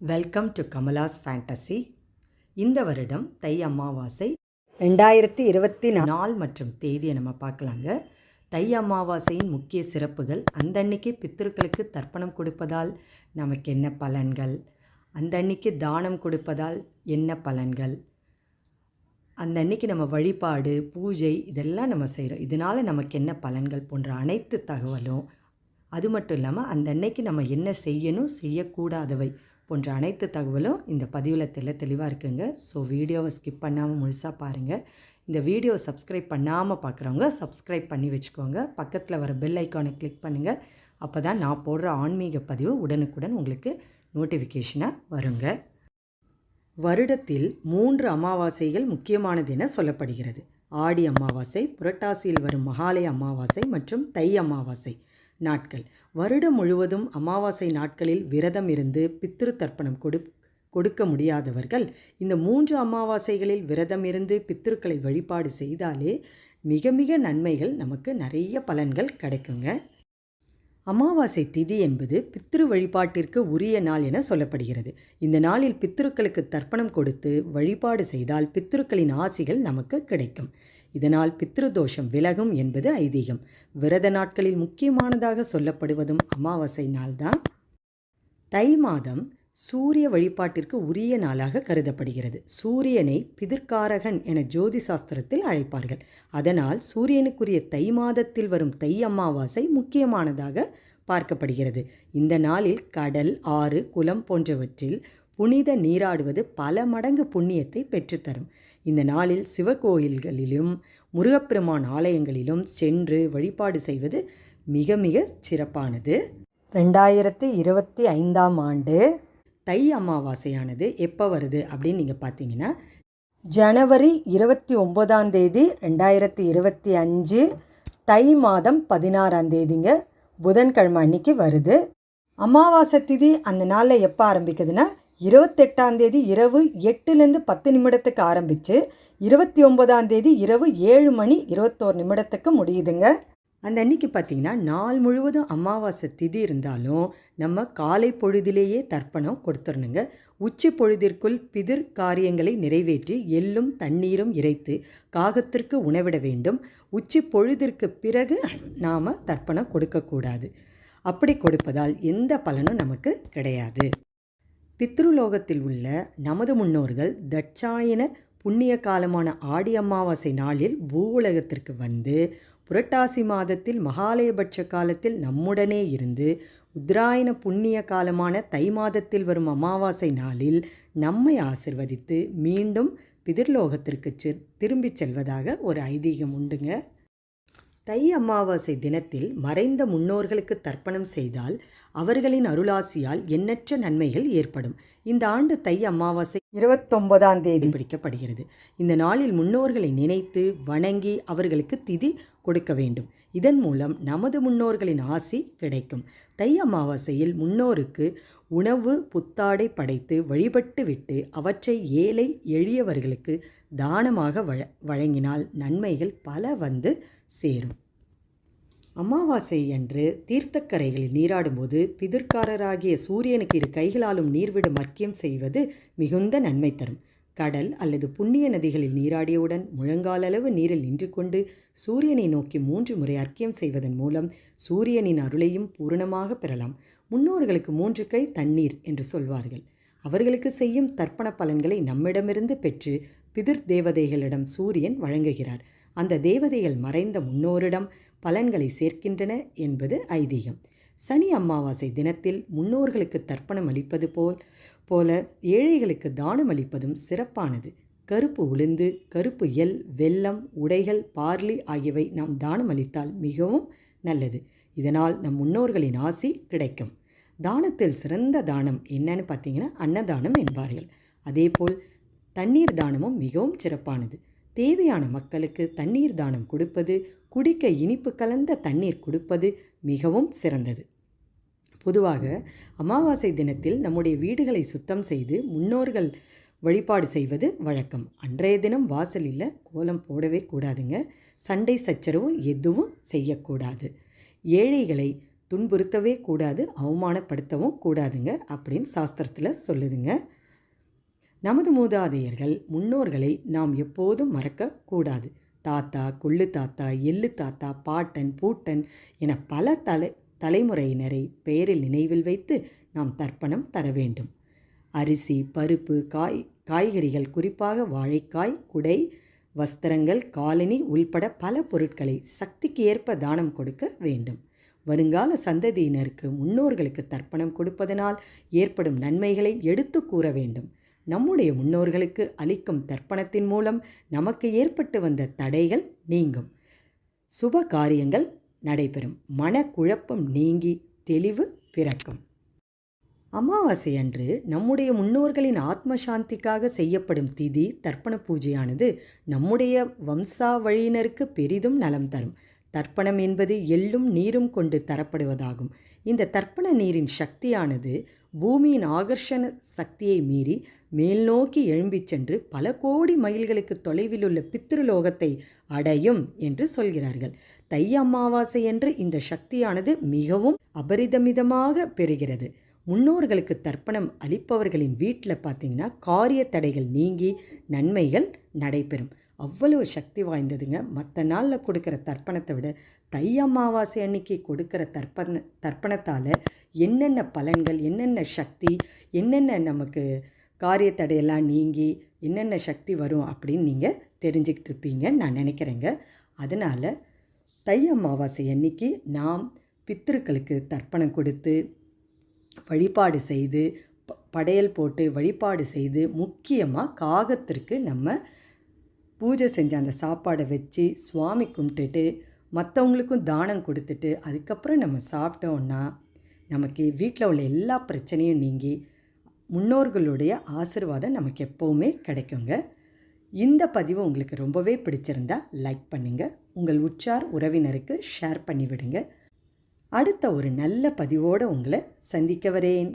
Welcome to Kamala's fantasy இந்த வருடம் தை அமாவாசை. ரெண்டாயிரத்தி இருபத்தி நாள் மற்றும் தேதியை நம்ம பார்க்கலாங்க. தை அமாவாசையின் முக்கிய சிறப்புகள் அந்த அன்னைக்கு பித்திருக்களுக்கு தர்ப்பணம் கொடுப்பதால் நமக்கு என்ன பலன்கள்? அந்த அன்னைக்கு தானம் கொடுப்பதால் என்ன பலன்கள்? அந்த அன்னைக்கு நம்ம வழிபாடு பூஜை இதெல்லாம் நம்ம செய்கிறோம் இதனால் நமக்கு என்ன பலன்கள் போன்ற அனைத்து தகவலும் அது மட்டும் இல்லாமல் அந்த அன்னைக்கு நம்ம என்ன செய்யணும் செய்யக்கூடாதவை போன்ற அனைத்து தகவலும் இந்த பதிவில் தெல்ல தெளிவாக இருக்குங்க. ஸோ வீடியோவை ஸ்கிப் பண்ணாமல் முழுசாக பாருங்கள் இந்த வீடியோவை சப்ஸ்கிரைப் பண்ணாமல் பார்க்குறவங்க சப்ஸ்கிரைப் பண்ணி வச்சுக்கோங்க. பக்கத்தில் வர பெல் ஐக்கானை கிளிக் பண்ணுங்கள் அப்போ தான் நான் போடுற ஆன்மீக பதிவு உடனுக்குடன் உங்களுக்கு நோட்டிஃபிகேஷனாக வருங்க. வருடத்தில் மூன்று அமாவாசைகள் முக்கியமானது என சொல்லப்படுகிறது. ஆடி அமாவாசை புரட்டாசியில் வரும் மகாலய அமாவாசை மற்றும் தை அமாவாசை நாட்கள். வருடம் முழுவதும் அமாவாசை நாட்களில் விரதம் இருந்து பித்திரு தர்ப்பணம் கொடு கொடுக்க முடியாதவர்கள் இந்த மூன்று அமாவாசைகளில் விரதம் இருந்து பித்திருக்களை வழிபாடு செய்தாலே மிக மிக நன்மைகள் நமக்கு நிறைய பலன்கள் கிடைக்குங்க. அமாவாசை திதி என்பது பித்ரு வழிபாட்டிற்கு உரிய நாள் என சொல்லப்படுகிறது. இந்த நாளில் பித்ருக்களுக்கு தர்ப்பணம் கொடுத்து வழிபாடு செய்தால் பித்ருக்களின் ஆசிகள் நமக்கு கிடைக்கும். இதனால் பித்ருதோஷம் விலகும் என்பது ஐதீகம். விரத நாட்களில் முக்கியமானதாக சொல்லப்படுவதும் அமாவாசை நாள்தான். தை மாதம் சூரிய வழிபாட்டிற்கு உரிய நாளாக கருதப்படுகிறது. சூரியனை பிதிர்காரகன் என ஜோதி சாஸ்திரத்தில் அழைப்பார்கள். அதனால் சூரியனுக்குரிய தை மாதத்தில் வரும் தை அமாவாசை முக்கியமானதாக பார்க்கப்படுகிறது. இந்த நாளில் கடல் ஆறு குளம் போன்றவற்றில் புனித நீராடுவது பல மடங்கு புண்ணியத்தை பெற்றுத்தரும். இந்த நாளில் சிவகோயில்களிலும் முருகப்பெருமான் ஆலயங்களிலும் சென்று வழிபாடு செய்வது மிக மிக சிறப்பானது. ரெண்டாயிரத்தி இருபத்தி ஐந்தாம் ஆண்டு தை அமாவாசையானது எப்போ வருது அப்படின்னு நீங்கள் பார்த்தீங்கன்னா ஜனவரி இருபத்தி ஒம்போதாம் தேதி ரெண்டாயிரத்தி இருபத்தி அஞ்சு தை மாதம் பதினாறாம் தேதிங்க புதன்கிழமை அன்னைக்கு வருது. அமாவாசை திதி அந்த நாளில் எப்போ ஆரம்பிக்குதுன்னா இருபத்தெட்டாம் தேதி இரவு எட்டுலேருந்து பத்து நிமிடத்துக்கு ஆரம்பித்து இருபத்தி ஒன்பதாம் தேதி இரவு ஏழு மணி இருபத்தோரு நிமிடத்துக்கு முடியுதுங்க. அந்த அன்னைக்கு பார்த்திங்கன்னா நாள் முழுவதும் அமாவாசை திதி இருந்தாலும் நம்ம காலை பொழுதிலேயே தர்ப்பணம் கொடுத்துடணுங்க உச்சி பொழுதிற்குள் பிதிர் காரியங்களை நிறைவேற்றி எள்ளும் தண்ணீரும் இறைத்து காகத்திற்கு உணவிட வேண்டும். உச்சி பொழுதிற்கு பிறகு நாம் தர்ப்பணம் கொடுக்கக்கூடாது. அப்படி கொடுப்பதால் எந்த பலனும் நமக்கு கிடையாது. பித்ருலோகத்தில் உள்ள நமது முன்னோர்கள் தட்சாயன புண்ணிய காலமான ஆடி அமாவாசை நாளில் பூ உலகத்திற்கு வந்து புரட்டாசி மாதத்தில் மகாலயபட்ச காலத்தில் நம்முடனே இருந்து உத்ராயண புண்ணிய காலமான தை மாதத்தில் வரும் அமாவாசை நாளில் நம்மை ஆசிர்வதித்து மீண்டும் பிதிர்லோகத்திற்கு செ திரும்பிச் செல்வதாக ஒரு ஐதீகம் உண்டுங்க. தை அமாவாசை தினத்தில் மறைந்த முன்னோர்களுக்கு தர்ப்பணம் செய்தால் அவர்களின் அருளாசியால் எண்ணற்ற நன்மைகள் ஏற்படும். இந்த ஆண்டு தை அமாவாசை இருபத்தொன்பதாம் தேதி பிடிக்கப்படுகிறது. இந்த நாளில் முன்னோர்களை நினைத்து வணங்கி அவர்களுக்கு திதி கொடுக்க வேண்டும். இதன் மூலம் நமது முன்னோர்களின் ஆசி கிடைக்கும். தை அமாவாசையில் முன்னோருக்கு உணவு புத்தாடை படைத்து வழிபட்டு விட்டு அவற்றை ஏழை எளியவர்களுக்கு தானமாக வழ வழங்கினால் நன்மைகள் பல வந்து சேரும். அமாவாசை அன்று தீர்த்தக்கரைகளில் நீராடும்போது பிதிர்காரராகிய சூரியனுக்கு இரு கைகளாலும் நீர்விடும் அர்க்கியம் செய்வது மிகுந்த நன்மை தரும். கடல் அல்லது புண்ணிய நதிகளில் நீராடியவுடன் முழங்காலளவு நீரில் நின்று கொண்டு சூரியனை நோக்கி மூன்று முறை அர்க்கியம் செய்வதன் மூலம் சூரியனின் அருளையும் பூரணமாக பெறலாம். முன்னோர்களுக்கு மூன்று கை தண்ணீர் என்று சொல்வார்கள். அவர்களுக்கு செய்யும் தர்ப்பண பலன்களை நம்மிடமிருந்து பெற்று பிதிர் தேவதைகளிடம் சூரியன் வழங்குகிறார். அந்த தேவதைகள் மறைந்த முன்னோரிடம் பலன்களை சேர்க்கின்றன என்பது ஐதீகம். சனி அமாவாசை தினத்தில் முன்னோர்களுக்கு தர்ப்பணம் அளிப்பது போல் போல ஏழைகளுக்கு தானம் அளிப்பதும் சிறப்பானது. கருப்பு உளுந்து கருப்பு எல் வெல்லம் உடைகள் பார்லி ஆகியவை நாம் தானம் அளித்தால் மிகவும் நல்லது. இதனால் நம் முன்னோர்களின் ஆசி கிடைக்கும். தானத்தில் சிறந்த தானம் என்னன்னு பார்த்தீங்கன்னா அன்னதானம் என்பார்கள். அதேபோல் தண்ணீர் தானமும் மிகவும் சிறப்பானது. தேவையான மக்களுக்கு தண்ணீர் தானம் கொடுப்பது குடிக்க இனிப்பு கலந்த தண்ணீர் கொடுப்பது மிகவும் சிறந்தது. பொதுவாக அமாவாசை தினத்தில் நம்முடைய வீடுகளை சுத்தம் செய்து முன்னோர்கள் வழிபாடு செய்வது வழக்கம். அன்றைய தினம் வாசலில் கோலம் போடவே கூடாதுங்க. சண்டை சச்சரவு எதுவும் செய்யக்கூடாது. ஏழைகளை துன்புறுத்தவே கூடாது அவமானப்படுத்தவும் கூடாதுங்க அப்படின்னு சாஸ்திரத்தில் சொல்லுதுங்க. நமது மூதாதையர்கள் முன்னோர்களை நாம் எப்போதும் மறக்கக்கூடாது தாத்தா கொள்ளு தாத்தா எள்ளு தாத்தா பாட்டன் பூட்டன் என பல தலை தலைமுறையினரை பெயரில் நினைவில் வைத்து நாம் தர்ப்பணம் தர வேண்டும். அரிசி பருப்பு காய் காய்கறிகள் குறிப்பாக வாழைக்காய் குடை வஸ்திரங்கள் காலனி உள்பட பல பொருட்களை சக்திக்கு ஏற்ப தானம் கொடுக்க வேண்டும். வருங்கால சந்ததியினருக்கு முன்னோர்களுக்கு தர்ப்பணம் கொடுப்பதனால் ஏற்படும் நன்மைகளை எடுத்து கூற வேண்டும். நம்முடைய முன்னோர்களுக்கு அளிக்கும் தர்ப்பணத்தின் மூலம் நமக்கு ஏற்பட்டு வந்த தடைகள் நீங்கும். சுப காரியங்கள் நடைபெறும். மனக்குழப்பம் நீங்கி தெளிவு பிறக்கும். அமாவாசை அன்று நம்முடைய முன்னோர்களின் ஆத்ம சாந்திக்காக செய்யப்படும் திதி தர்ப்பண பூஜையானது நம்முடைய வம்சாவழியினருக்கு பெரிதும் நலம் தரும். தர்ப்பணம் என்பது எள்ளும் நீரும் கொண்டு தரப்படுவதாகும். இந்த தர்ப்பண நீரின் சக்தியானது பூமியின் ஆகர்ஷண சக்தியை மீறி மேல்நோக்கி எழும்பிச் சென்று பல கோடி மைல்களுக்கு தொலைவில் உள்ள பித்ருலோகத்தை அடையும் என்று சொல்கிறார்கள். தை அமாவாசை என்று இந்த சக்தியானது மிகவும் அபரிதமிதமாக பெறுகிறது. முன்னோர்களுக்கு தர்ப்பணம் அளிப்பவர்களின் வீட்டில் பார்த்திங்கன்னா காரிய தடைகள் நீங்கி நன்மைகள் நடைபெறும். அவ்வளோ சக்தி வாய்ந்ததுங்க. மற்ற நாளில் கொடுக்குற தர்ப்பணத்தை விட தை அமாவாசை அன்னைக்கு கொடுக்குற தர்ப்பண தர்ப்பணத்தால் என்னென்ன பலன்கள் என்னென்ன சக்தி என்னென்ன நமக்கு காரிய தடையெல்லாம் நீங்கி என்னென்ன சக்தி வரும் அப்படின்னு நீங்கள் தெரிஞ்சுக்கிட்டு இருப்பீங்க நான் நினைக்கிறேங்க. அதனால் தை அமாவாசை அன்னைக்கு நாம் பித்திருக்களுக்கு தர்ப்பணம் கொடுத்து வழிபாடு செய்து ப- படையல் போட்டு வழிபாடு செய்து முக்கியமாக காகத்திற்கு நம்ம பூஜை செஞ்ச அந்த சாப்பாடை வச்சு சுவாமி கும்பிட்டுட்டு மற்றவங்களுக்கும் தானம் கொடுத்துட்டு அதுக்கப்புறம் நம்ம சாப்பிட்டோன்னா நமக்கு வீட்டில் உள்ள எல்லா பிரச்சனையும் நீங்கி முன்னோர்களுடைய ஆசீர்வாதம் நமக்கு எப்போவுமே கிடைக்குங்க. இந்த பதிவு உங்களுக்கு ரொம்பவே பிடிச்சிருந்தா லைக் பண்ணுங்கள் உங்கள் உற்றார் உறவினருக்கு ஷேர் பண்ணிவிடுங்க. அடுத்த ஒரு நல்ல பதிவோடு உங்களை சந்திக்க வரேன்.